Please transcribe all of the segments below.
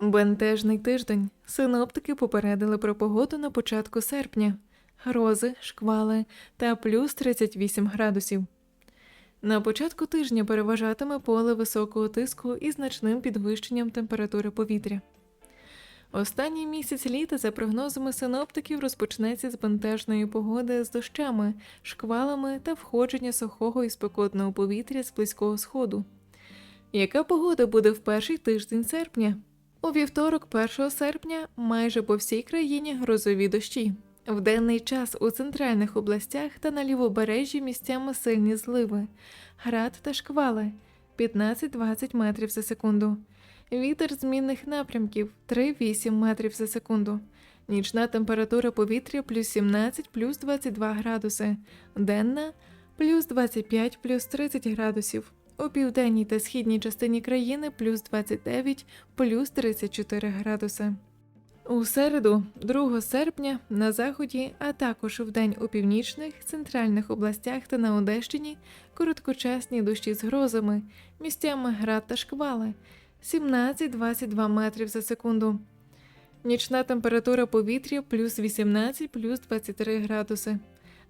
Бентежний тиждень. Синоптики попередили про погоду на початку серпня. Грози, шквали та плюс 38 градусів. На початку тижня переважатиме поле високого тиску із значним підвищенням температури повітря. Останній місяць літа, за прогнозами синоптиків, розпочнеться з бентежної погоди з дощами, шквалами та входження сухого і спекотного повітря з близького сходу. Яка погода буде в перший тиждень серпня? У вівторок, 1 серпня, майже по всій країні грозові дощі. В денний час у центральних областях та на лівобережжі місцями сильні зливи, град та шквали 15-20 метрів за секунду. Вітер змінних напрямків 3-8 метрів за секунду. Нічна температура повітря плюс 17 плюс 22 градуси, денна плюс 25 плюс 30 градусів. У південній та східній частині країни плюс 29 плюс 34 градуси. У середу, 2 серпня, на заході, а також вдень у північних, центральних областях та на Одещині короткочасні дощі з грозами, місцями град та шквали 17-22 метрів за секунду. Нічна температура повітря плюс 18 плюс 23 градуси.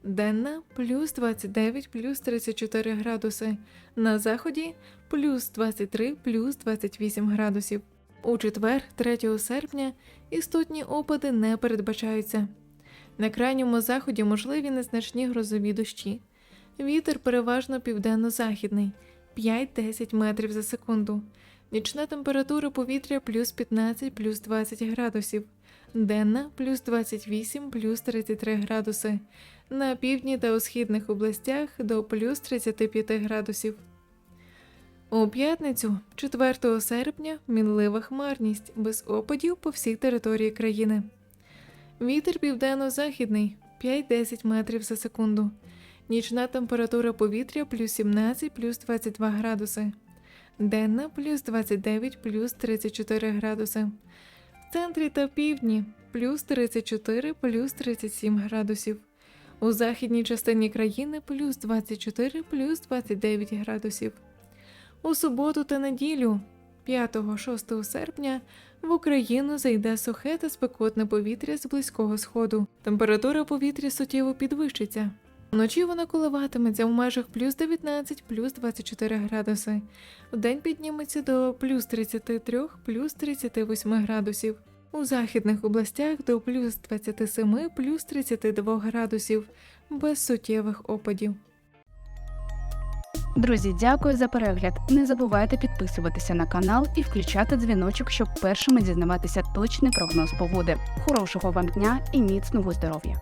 Денна плюс 29 плюс 34 градуси. На заході плюс 23 плюс 28 градусів. У четвер, 3 серпня, істотні опади не передбачаються. На крайньому заході можливі незначні грозові дощі. Вітер переважно південно-західний 5-10 метрів за секунду. Нічна температура повітря плюс 15 плюс 20 градусів. Денна плюс 28 плюс 33 градуси. На півдні та у східних областях до плюс 35 градусів. У п'ятницю, 4 серпня, мінлива хмарність без опадів по всій території країни. Вітер південно-західний 5-10 метрів за секунду. Нічна температура повітря плюс 17 плюс 22 градуси. Денна плюс 29 плюс 34 градуси. Центрі та півдні плюс 34 плюс 37 градусів. У західній частині країни плюс 24 плюс 29 градусів. У суботу та неділю, 5-6 серпня, в Україну зайде сухе та спекотне повітря з близького сходу. Температура повітря суттєво підвищиться. Вночі вона коливатиметься в межах плюс 19, плюс 24 градуси. Вдень підніметься до плюс 33, плюс 38 градусів. У західних областях до плюс 27, плюс 32 градусів, без суттєвих опадів. Друзі, дякую за перегляд. Не забувайте підписуватися на канал і включати дзвіночок, щоб першими дізнаватися точний прогноз погоди. Хорошого вам дня і міцного здоров'я!